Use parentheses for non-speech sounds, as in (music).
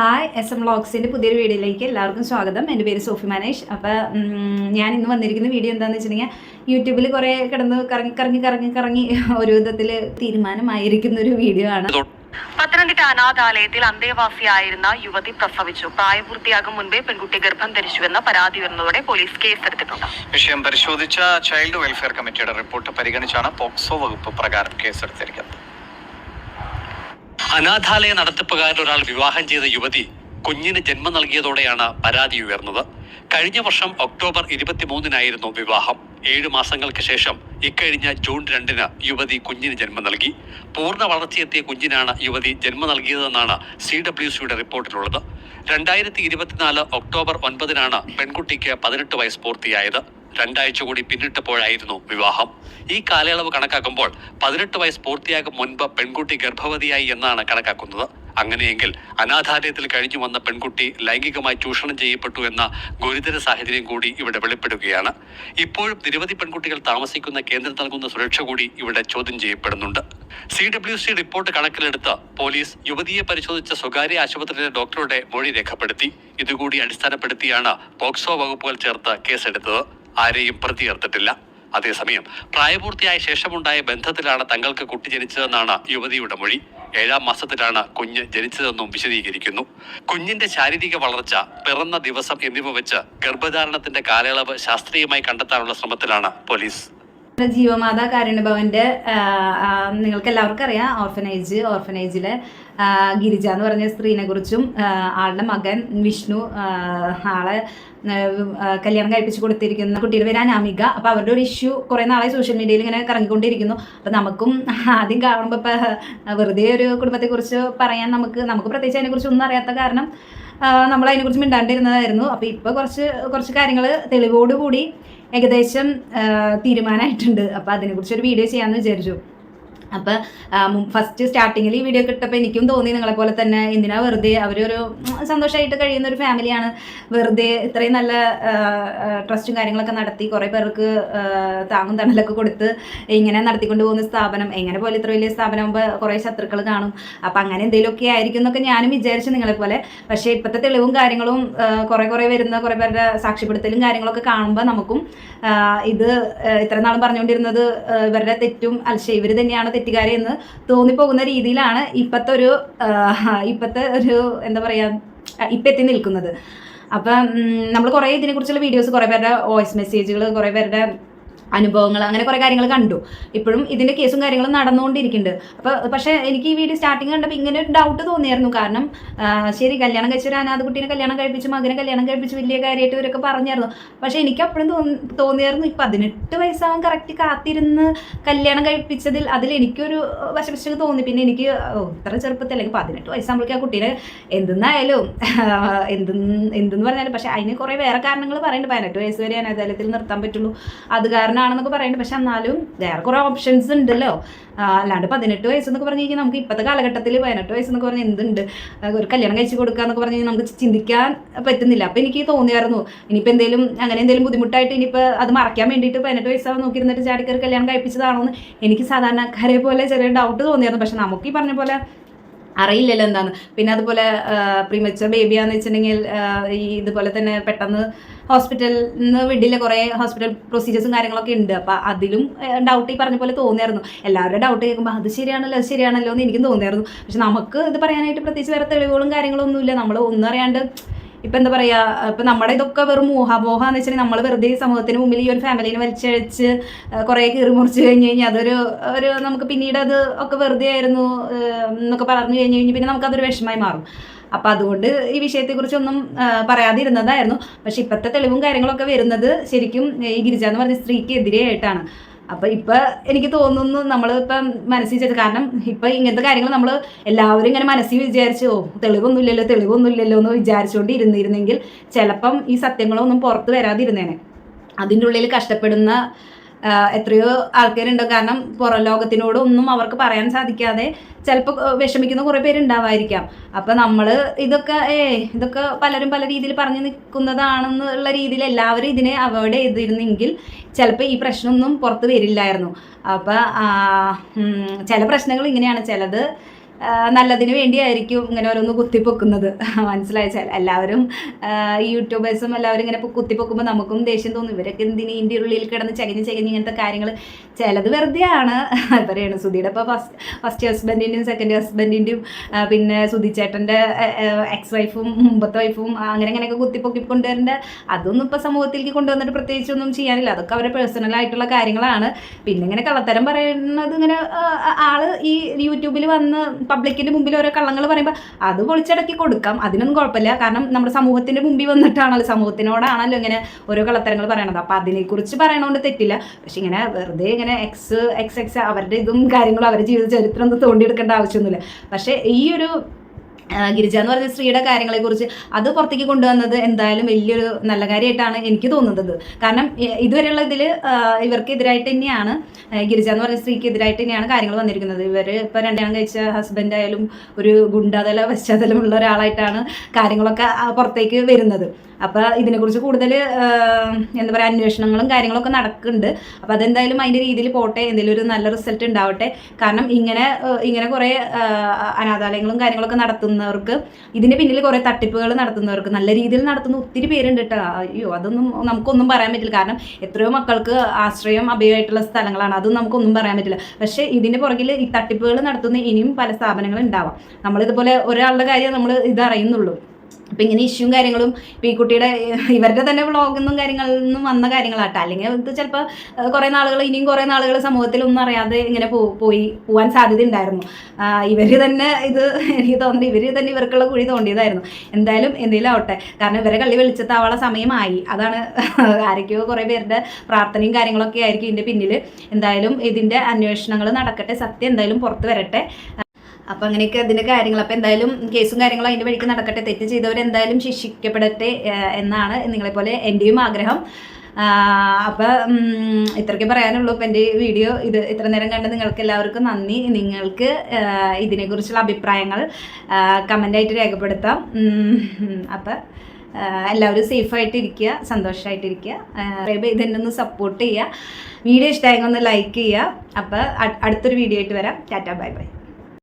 Hi S M വ്ളോഗ്സിന്റെ പുതിയൊരു വീഡിയോയിലേക്ക് എല്ലാവർക്കും സ്വാഗതം. എന്റെ പേര് സോഫി മനേഷ്. അപ്പോൾ ഞാൻ ഇന്ന് വന്നിരിക്കുന്ന വീഡിയോ എന്താണെന്ന് വെച്ചിട്ടുണ്ടെങ്കിൽ യൂട്യൂബിൽ കുറേ കിടന്ന് കറങ്ങി കറങ്ങി കറങ്ങി കറങ്ങി ഒരു വിധത്തിൽ തീരുമാനമായിരിക്കുന്ന ഒരു വീഡിയോ ആണ്. പത്തനംതിട്ട അനാഥാലയത്തിൽ അന്തേവാസിയായിരുന്ന യുവതി പ്രസവിച്ചു. പ്രായപൂർത്തിയാകും മുൻപേ പെൺകുട്ടി ഗർഭം ധരിച്ചുവെന്ന പരാതി വരുന്നതോടെ പോലീസ് കേസെടുത്തിട്ടുണ്ട്. വിഷയം പരിശോധിച്ച ചൈൽഡ് വെൽഫെയർ കമ്മിറ്റിയുടെ റിപ്പോർട്ട് പരിഗണിച്ചാണ് പോക്സോ വകുപ്പ് പ്രകാരം കേസെടുത്തിരിക്കുന്നത്. അനാഥാലയ നടത്തിപ്പുകാരൻ ഒരാൾ വിവാഹം ചെയ്ത യുവതി കുഞ്ഞിന് ജന്മം നൽകിയതോടെയാണ് പരാതി ഉയർന്നത്. കഴിഞ്ഞ വർഷം ഒക്ടോബർ ഇരുപത്തിമൂന്നിനായിരുന്നു വിവാഹം. ഏഴ് മാസങ്ങൾക്ക് ശേഷം ഇക്കഴിഞ്ഞ ജൂൺ രണ്ടിന് യുവതി കുഞ്ഞിന് ജന്മം നൽകി. പൂർണ വളർച്ചയെത്തിയ കുഞ്ഞിനാണ് യുവതി ജന്മം നൽകിയതെന്നാണ് സി ഡബ്ല്യു സിയുടെ റിപ്പോർട്ടിലുള്ളത്. രണ്ടായിരത്തി ഇരുപത്തിനാല് ഒക്ടോബർ ഒൻപതിനാണ് പെൺകുട്ടിക്ക് പതിനെട്ട് വയസ്സ് പൂർത്തിയായത്. രണ്ടാഴ്ച കൂടി പിന്നിട്ടപ്പോഴായിരുന്നു വിവാഹം. ഈ കാലയളവ് കണക്കാക്കുമ്പോൾ പതിനെട്ട് വയസ്സ് പൂർത്തിയാകും മുൻപ് പെൺകുട്ടി ഗർഭവതിയായി എന്നാണ് കണക്കാക്കുന്നത്. അങ്ങനെയെങ്കിൽ അനാഥാലയത്തിൽ കഴിഞ്ഞു വന്ന പെൺകുട്ടി ലൈംഗികമായി ചൂഷണം ചെയ്യപ്പെട്ടു എന്ന ഗുരുതര സാഹചര്യം കൂടി ഇവിടെ വെളിപ്പെടുകയാണ്. ഇപ്പോഴും നിരവധി പെൺകുട്ടികൾ താമസിക്കുന്ന കേന്ദ്രം നൽകുന്ന സുരക്ഷ കൂടി ഇവിടെ ചോദ്യം ചെയ്യപ്പെടുന്നുണ്ട്. സി ഡബ്ല്യു സി റിപ്പോർട്ട് കണക്കിലെടുത്ത് പോലീസ് യുവതിയെ പരിശോധിച്ച സ്വകാര്യ ആശുപത്രിയിലെ ഡോക്ടറുടെ മൊഴി രേഖപ്പെടുത്തി. ഇതുകൂടി അടിസ്ഥാനപ്പെടുത്തിയാണ് പോക്സോ വകുപ്പുകൾ ചേർത്ത് കേസെടുത്തത്. ആരെയും പ്രതി ചേർത്തിട്ടില്ല അതേസമയം പ്രായപൂർത്തിയായ ശേഷമുണ്ടായ ബന്ധത്തിലാണ് തങ്ങൾക്ക് കുട്ടി ജനിച്ചതെന്നാണ് യുവതിയുടെ മൊഴി. ഏഴാം മാസത്തിലാണ് കുഞ്ഞ് ജനിച്ചതെന്നും വിശദീകരിക്കുന്നു. കുഞ്ഞിന്റെ ശാരീരിക വളർച്ച പിറന്ന ദിവസം എന്നിവ വെച്ച് ഗർഭധാരണത്തിന്റെ കാലയളവ് ശാസ്ത്രീയമായി കണ്ടെത്താനുള്ള ശ്രമത്തിലാണ് പോലീസ്. ജീവമാതാ കാരുണ്യഭവന്റെ നിങ്ങൾക്ക് എല്ലാവർക്കും അറിയാം ഓർഫനേജ് ഓർഫനേജിലെ ഗിരിജ എന്ന് പറഞ്ഞ സ്ത്രീനെ കുറിച്ചും ആളുടെ മകൻ വിഷ്ണു ആളെ കല്യാണം കഴിപ്പിച്ച് കൊടുത്തിരിക്കുന്ന കുട്ടിയുടെ പേര് അനാമിക. അപ്പോൾ അവരുടെ ഒരു ഇഷ്യൂ കുറേ നാളായി സോഷ്യൽ മീഡിയയിൽ ഇങ്ങനെ കറങ്ങിക്കൊണ്ടിരിക്കുന്നു. അപ്പോൾ നമുക്കും ആദ്യം കാണുമ്പോൾ ഇപ്പോൾ വെറുതെ ഒരു കുടുംബത്തെക്കുറിച്ച് പറയാൻ നമുക്ക് നമുക്ക് പ്രത്യേകിച്ച് അതിനെക്കുറിച്ച് ഒന്നും അറിയാത്ത കാരണം നമ്മൾ അതിനെക്കുറിച്ച് മിണ്ടാണ്ടിരുന്നതായിരുന്നു. അപ്പോൾ ഇപ്പോൾ കുറച്ച് കുറച്ച് കാര്യങ്ങൾ തെളിവോടുകൂടി ഏകദേശം തീരുമാനമായിട്ടുണ്ട് അപ്പോൾ അതിനെക്കുറിച്ച് ഒരു വീഡിയോ ചെയ്യാമെന്ന് വിചാരിച്ചു. അപ്പോൾ ഫസ്റ്റ് സ്റ്റാർട്ടിങ്ങിൽ ഈ വീഡിയോ കിട്ടപ്പോൾ എനിക്കും തോന്നി നിങ്ങളെ പോലെ തന്നെ എന്തിനാ വെറുതെ അവരൊരു സന്തോഷമായിട്ട് കഴിയുന്ന ഒരു ഫാമിലിയാണ് വെറുതെ ഇത്രയും നല്ല ട്രസ്റ്റും കാര്യങ്ങളൊക്കെ നടത്തി കുറേ പേർക്ക് താങ്ങും തണലൊക്കെ കൊടുത്ത് ഇങ്ങനെ നടത്തിക്കൊണ്ട് പോകുന്ന സ്ഥാപനം എങ്ങനെ പോലെ ഇത്ര വലിയ സ്ഥാപനമാകുമ്പോൾ കുറേ ശത്രുക്കൾ കാണും. അപ്പം അങ്ങനെ എന്തെങ്കിലുമൊക്കെ ആയിരിക്കും എന്നൊക്കെ ഞാനും വിചാരിച്ചു നിങ്ങളെ പോലെ. പക്ഷേ ഇപ്പോഴത്തെ തെളിവും കാര്യങ്ങളും കുറെ കുറേ വരുന്ന കുറേ പേരുടെ സാക്ഷ്യപ്പെടുത്തലും കാര്യങ്ങളൊക്കെ കാണുമ്പോൾ നമുക്കും ഇത് ഇത്ര നാളും പറഞ്ഞുകൊണ്ടിരുന്നത് ഇവരുടെ തെറ്റും അൽശ ഇവർ തന്നെയാണ് തെറ്റുകാരെ എന്ന് തോന്നിപ്പോകുന്ന രീതിയിലാണ് ഇപ്പോഴത്തെ ഒരു ഇപ്പോഴത്തെ ഒരു എന്താ പറയുക ഇപ്പം എത്തി നിൽക്കുന്നത്. അപ്പം നമ്മൾ കുറേ ഇതിനെക്കുറിച്ചുള്ള വീഡിയോസ് കുറേ പേരുടെ വോയിസ് മെസ്സേജുകൾ കുറേ പേരുടെ അനുഭവങ്ങൾ അങ്ങനെ കുറേ കാര്യങ്ങൾ കണ്ടു. ഇപ്പോഴും ഇതിന്റെ കേസും കാര്യങ്ങളും നടന്നുകൊണ്ടിരിക്കുന്നുണ്ട്. അപ്പോൾ പക്ഷേ എനിക്ക് ഈ വീഡിയോ സ്റ്റാർട്ടിങ് കണ്ടപ്പോൾ ഇങ്ങനെ ഒരു ഡൗട്ട് തോന്നിയായിരുന്നു. കാരണം ശരി കല്യാണം കഴിച്ച ഒരു അനാഥ കുട്ടീനെ കല്യാണം കഴിപ്പിച്ച് മകനെ കല്യാണം കഴിപ്പിച്ച് വലിയ കാര്യമായിട്ട് ഇവരൊക്കെ പറഞ്ഞായിരുന്നു. പക്ഷേ എനിക്ക് അപ്പോഴും തോന്നിയായിരുന്നു ഈ പതിനെട്ട് വയസ്സാവാൻ കറക്റ്റ് കാത്തിരുന്ന് കല്യാണം കഴിപ്പിച്ചതിൽ അതിൽ എനിക്കൊരു വശവശക്ക് തോന്നി. പിന്നെ എനിക്ക് ഇത്ര ചെറുപ്പത്തിൽ അല്ലെങ്കിൽ പതിനെട്ട് വയസ്സാകുമ്പോഴേക്കും ആ കുട്ടീനെ എന്തെന്നായാലും എന്തെന്ന് എന്തെന്ന് പറഞ്ഞാലും പക്ഷേ അതിന് കുറേ വേറെ കാരണങ്ങൾ പറയുന്നുണ്ട്. പതിനെട്ട് വയസ്സ് വരെ അനാഥാലയത്തിൽ നിർത്താൻ പറ്റുള്ളൂ. അത് കാരണമാണെന്നൊക്കെ പറയുന്നുണ്ട് പക്ഷെ എന്നാലും വേറെ കുറേ ഓപ്ഷൻസ് ഉണ്ടല്ലോ. അല്ലാണ്ട് പതിനെട്ട് വയസ്സെന്നൊക്കെ പറഞ്ഞു കഴിഞ്ഞാൽ നമുക്ക് ഇപ്പോഴത്തെ കാലഘട്ടത്തിൽ പതിനെട്ട് വയസ്സെന്നൊക്കെ പറഞ്ഞാൽ എന്തുണ്ട്? ഒരു കല്യാണം കഴിച്ച് കൊടുക്കുക എന്നൊക്കെ പറഞ്ഞു നമുക്ക് ചിന്തിക്കാൻ പറ്റുന്നില്ല. അപ്പം എനിക്ക് തോന്നിയായിരുന്നു ഇനിയിപ്പോൾ എന്തെങ്കിലും അങ്ങനെ എന്തെങ്കിലും ബുദ്ധിമുട്ടായിട്ട് ഇനിയിപ്പോൾ അത് മറയ്ക്കാൻ വേണ്ടിയിട്ട് പതിനെട്ട് വയസ്സാവും നോക്കിയിരുന്നിട്ട് ചാടിക്കർ കല്യാണം കഴിപ്പിച്ചതാണോ എന്ന് എനിക്ക് സാധാരണക്കാരെ പോലെ ചെറിയ ഡൗട്ട് തോന്നിയായിരുന്നു. പക്ഷെ നമുക്ക് ഈ പറഞ്ഞ പോലെ അറിയില്ലല്ലോ എന്താണ് പിന്നെ അതുപോലെ പ്രീമച്ചർ ബേബിയാന്ന് വെച്ചിട്ടുണ്ടെങ്കിൽ ഈ ഇതുപോലെ തന്നെ പെട്ടെന്ന് ഹോസ്പിറ്റലിൽ നിന്ന് വിടില്ല കുറേ ഹോസ്പിറ്റൽ പ്രൊസീജിയേഴ്സും കാര്യങ്ങളൊക്കെ ഉണ്ട് അപ്പോൾ അതിലും ഡൗട്ട് ഈ പറഞ്ഞ പോലെ തോന്നിയായിരുന്നു. എല്ലാവരുടെ ഡൗട്ട് കേൾക്കുമ്പോൾ അത് ശരിയാണല്ലോ അത് ശരിയാണല്ലോ എന്ന് എനിക്കും തോന്നിയായിരുന്നു. പക്ഷെ നമുക്ക് ഇത് പറയാനായിട്ട് പ്രത്യേകിച്ച് വേറെ തെളിവുകളും കാര്യങ്ങളും ഒന്നുമില്ല നമ്മൾ ഒന്നും അറിയാണ്ട് ഇപ്പം എന്താ പറയുക ഇപ്പം നമ്മുടെ ഇതൊക്കെ വെറും മോഹാമോഹ എന്ന് വെച്ചിട്ടുണ്ടെങ്കിൽ നമ്മൾ വെറുതെ സമൂഹത്തിന് മുമ്പിൽ ഈ ഒരു ഫാമിലിനെ വലിച്ചഴിച്ച് കുറേ കീറി മുറിച്ച് കഴിഞ്ഞ് കഴിഞ്ഞാൽ അതൊരു ഒരു നമുക്ക് പിന്നീട് അത് ഒക്കെ വെറുതെ ആയിരുന്നു എന്നൊക്കെ പറഞ്ഞു കഴിഞ്ഞ് കഴിഞ്ഞ് പിന്നെ നമുക്കതൊരു വിഷമമായി മാറും. അപ്പം അതുകൊണ്ട് ഈ വിഷയത്തെക്കുറിച്ചൊന്നും കുറിച്ചൊന്നും പറയാതിരുന്നതായിരുന്നു. പക്ഷെ ഇപ്പോഴത്തെ തെളിവും കാര്യങ്ങളൊക്കെ വരുന്നത് ശരിക്കും ഈ ഗിരിജ എന്ന് പറഞ്ഞ സ്ത്രീക്ക് എതിരെയായിട്ടാണ് അപ്പൊ ഇപ്പൊ എനിക്ക് തോന്നുന്നു നമ്മൾ ഇപ്പം മനസ്സിൽ ചെയ്ത് കാരണം ഇപ്പൊ ഇങ്ങനത്തെ കാര്യങ്ങൾ നമ്മൾ എല്ലാവരും ഇങ്ങനെ മനസ്സിൽ വിചാരിച്ചു ഓ തെളിവൊന്നുമില്ലല്ലോ തെളിവൊന്നുമില്ലല്ലോ എന്ന് വിചാരിച്ചുകൊണ്ട് ഇരുന്നിരുന്നെങ്കിൽ ചിലപ്പം ഈ സത്യങ്ങളൊന്നും പുറത്ത് വരാതിരുന്നേനെ. അതിന്റെ ഉള്ളിൽ കഷ്ടപ്പെടുന്ന എത്രയോ ആൾക്കാരുണ്ട്. കാരണം പുറം ലോകത്തിനോട് ഒന്നും അവർക്ക് പറയാൻ സാധിക്കാതെ ചിലപ്പോൾ വിഷമിക്കുന്ന കുറേ പേരുണ്ടാവായിരിക്കാം. അപ്പം നമ്മൾ ഇതൊക്കെ ഏ ഇതൊക്കെ പലരും പല രീതിയിൽ പറഞ്ഞു നിൽക്കുന്നതാണെന്നുള്ള രീതിയിൽ എല്ലാവരും ഇതിനെ അവോയ്ഡ് ചെയ്തിരുന്നെങ്കിൽ ചിലപ്പോൾ ഈ പ്രശ്നമൊന്നും പുറത്ത് വരില്ലായിരുന്നു. അപ്പം ചില പ്രശ്നങ്ങൾ ഇങ്ങനെയാണ്. ചിലത് നല്ലതിന് വേണ്ടിയായിരിക്കും ഇങ്ങനെ ഓരോന്ന് കുത്തിപ്പൊക്കുന്നത്. (laughs) മനസ്സിലായച്ചാൽ എല്ലാവരും യൂട്യൂബേഴ്സും എല്ലാവരും ഇങ്ങനെ കുത്തിപ്പൊക്കുമ്പോൾ നമുക്കും ദേഷ്യം തോന്നും. ഇവരൊക്കെ എന്തിന് ഇതിന്റെ ഉള്ളിൽ കിടന്ന് ചകഞ്ഞ് ചകഞ്ഞ് ഇങ്ങനത്തെ കാര്യങ്ങൾ ചിലത് വെറുതെ ആണ് പറയാണ് സുധിയുടെ ഇപ്പോൾ ഫസ്റ്റ് ഫസ്റ്റ് ഹസ്ബൻഡിന്റെയും സെക്കൻഡ് ഹസ്ബൻഡിന്റെയും പിന്നെ സുധിച്ചേട്ടന്റെ എക്സ് വൈഫും മുമ്പത്തെ വൈഫും അങ്ങനെ അങ്ങനെയൊക്കെ കുത്തിപ്പൊക്കി കൊണ്ടുവരേണ്ട. അതൊന്നും ഇപ്പോൾ സമൂഹത്തിലേക്ക് കൊണ്ടുവന്നിട്ട് പ്രത്യേകിച്ചൊന്നും ചെയ്യാനില്ല. അതൊക്കെ അവരുടെ പേഴ്സണൽ ആയിട്ടുള്ള കാര്യങ്ങളാണ്. പിന്നെ ഇങ്ങനെ കള്ളത്തരം പറയുന്നത് ഇങ്ങനെ ആൾ ഈ യൂട്യൂബിൽ വന്ന് പബ്ലിക്കിന്റെ മുമ്പിൽ ഓരോ കള്ളങ്ങൾ പറയുമ്പോൾ അത് പൊളിച്ചടക്കി കൊടുക്കാം. അതിനൊന്നും കുഴപ്പമില്ല. കാരണം നമ്മുടെ സമൂഹത്തിന്റെ മുമ്പിൽ വന്നിട്ടാണല്ലോ. സമൂഹത്തിനോടാണല്ലോ ഇങ്ങനെ ഓരോ കള്ളത്തരങ്ങൾ പറയണത്. അപ്പൊ അതിനെക്കുറിച്ച് പറയണോണ്ട് തെറ്റില്ല. പക്ഷെ ഇങ്ങനെ വെറുതെ ഇങ്ങനെ എക്സ് എക്സ് എക്സ് അവരുടെ ഇതും കാര്യങ്ങളും അവരുടെ ജീവിത ചരിത്രം ഒന്നും തോണ്ടിയെടുക്കേണ്ട ആവശ്യമൊന്നുമില്ല. പക്ഷേ ഈ ഒരു ഗിരിജ എന്ന് പറഞ്ഞ സ്ത്രീയുടെ കാര്യങ്ങളെക്കുറിച്ച് അത് പുറത്തേക്ക് കൊണ്ടുവന്നത് എന്തായാലും വലിയൊരു നല്ല കാര്യമായിട്ടാണ് എനിക്ക് തോന്നുന്നത്. കാരണം ഇതുവരെയുള്ള ഇതിൽ ഇവർക്കെതിരായിട്ട് തന്നെയാണ് ഗിരിജ എന്ന് പറഞ്ഞ സ്ത്രീക്ക് എതിരായിട്ട് തന്നെയാണ് കാര്യങ്ങൾ വന്നിരിക്കുന്നത്. ഇവർ ഇപ്പോൾ രണ്ടാം കഴിച്ച ഹസ്ബൻഡ് ആയാലും ഒരു ഗുണ്ടാതല പശ്ചാത്തലമുള്ള ഒരാളായിട്ടാണ് കാര്യങ്ങളൊക്കെ പുറത്തേക്ക് വരുന്നത്. അപ്പോൾ ഇതിനെക്കുറിച്ച് കൂടുതൽ എന്താ പറയുക അന്വേഷണങ്ങളും കാര്യങ്ങളൊക്കെ നടക്കുന്നുണ്ട്. അപ്പോൾ അതെന്തായാലും അതിന്റെ രീതിയിൽ പോട്ടെ എന്തെങ്കിലും ഒരു നല്ല റിസൾട്ട് ഉണ്ടാവട്ടെ. കാരണം ഇങ്ങനെ ഇങ്ങനെ കുറേ അനാഥാലയങ്ങളും കാര്യങ്ങളൊക്കെ നടത്തുന്നവർക്ക് ഇതിന്റെ പിന്നിൽ കുറേ തട്ടിപ്പുകൾ നടത്തുന്നവർക്ക് നല്ല രീതിയിൽ നടത്തുന്ന ഒത്തിരി പേരുണ്ട് കേട്ടോ അയ്യോ അതൊന്നും നമുക്കൊന്നും പറയാൻ പറ്റില്ല. കാരണം എത്രയോ മക്കൾക്ക് ആശ്രയം അഭയമായിട്ടുള്ള സ്ഥലങ്ങളാണ്. അതും നമുക്കൊന്നും പറയാൻ പറ്റില്ല. പക്ഷേ ഇതിന്റെ പുറകിൽ ഈ തട്ടിപ്പുകൾ നടത്തുന്ന ഇനിയും പല സ്ഥാപനങ്ങൾ ഉണ്ടാവാം. നമ്മളിതുപോലെ ഒരാളുടെ കാര്യം നമ്മൾ ഇത് അറിയുന്നുള്ളൂ അപ്പം ഇങ്ങനെ ഇഷ്യൂം കാര്യങ്ങളും ഈ കുട്ടിയുടെ ഇവരുടെ തന്നെ വ്ളോഗെന്നും കാര്യങ്ങളിൽ നിന്നും വന്ന കാര്യങ്ങളാട്ടോ. അല്ലെങ്കിൽ ഇത് ചിലപ്പോൾ കുറേ നാളുകൾ ഇനിയും കുറേ നാളുകൾ സമൂഹത്തിലൊന്നും അറിയാതെ ഇങ്ങനെ പോയി പോകാൻ സാധ്യത ഉണ്ടായിരുന്നു ഇവർ തന്നെ ഇത് എനിക്ക് തോന്നുന്നത് ഇവർ തന്നെ ഇവർക്കുള്ള കുഴി തോണ്ടിയതായിരുന്നു. എന്തായാലും എന്തെങ്കിലും ആവട്ടെ. കാരണം ഇവരെ കള്ളി വെളിച്ചത്താവാനുള്ള സമയമായി. അതാണ് ആരൊക്കെയോ കുറേ പേരുടെ പ്രാർത്ഥനയും കാര്യങ്ങളൊക്കെ ആയിരിക്കും ഇതിന്റെ പിന്നിൽ എന്തായാലും ഇതിന്റെ അന്വേഷണങ്ങൾ നടക്കട്ടെ. സത്യം എന്തായാലും പുറത്ത് വരട്ടെ. അപ്പം അങ്ങനെയൊക്കെ അതിന്റെ കാര്യങ്ങൾ. അപ്പം എന്തായാലും കേസും കാര്യങ്ങളും അതിന്റെ വഴിക്ക് നടക്കട്ടെ. തെറ്റ് ചെയ്തവരെന്തായാലും ശിക്ഷിക്കപ്പെടട്ടെ എന്നാണ് നിങ്ങളെപ്പോലെ എന്റെയും ആഗ്രഹം. അപ്പോൾ ഇത്രയ്ക്ക് പറയാനുള്ളൂ. ഇപ്പം എന്റെ വീഡിയോ ഇത് ഇത്ര നേരം കണ്ട് നിങ്ങൾക്ക് എല്ലാവർക്കും നന്ദി. നിങ്ങൾക്ക് ഇതിനെ ഇതിനെക്കുറിച്ചുള്ള അഭിപ്രായങ്ങൾ കമന്റായിട്ട് രേഖപ്പെടുത്താം. അപ്പം എല്ലാവരും സേഫായിട്ടിരിക്കുക സന്തോഷമായിട്ടിരിക്കുക ഇതെന്നെ ഒന്ന് സപ്പോർട്ട് ചെയ്യുക. വീഡിയോ ഇഷ്ടമായെങ്കിൽ ഒന്ന് ലൈക്ക് ചെയ്യുക. അപ്പോൾ അടുത്തൊരു വീഡിയോ ആയിട്ട് വരാം. Tata bye bye.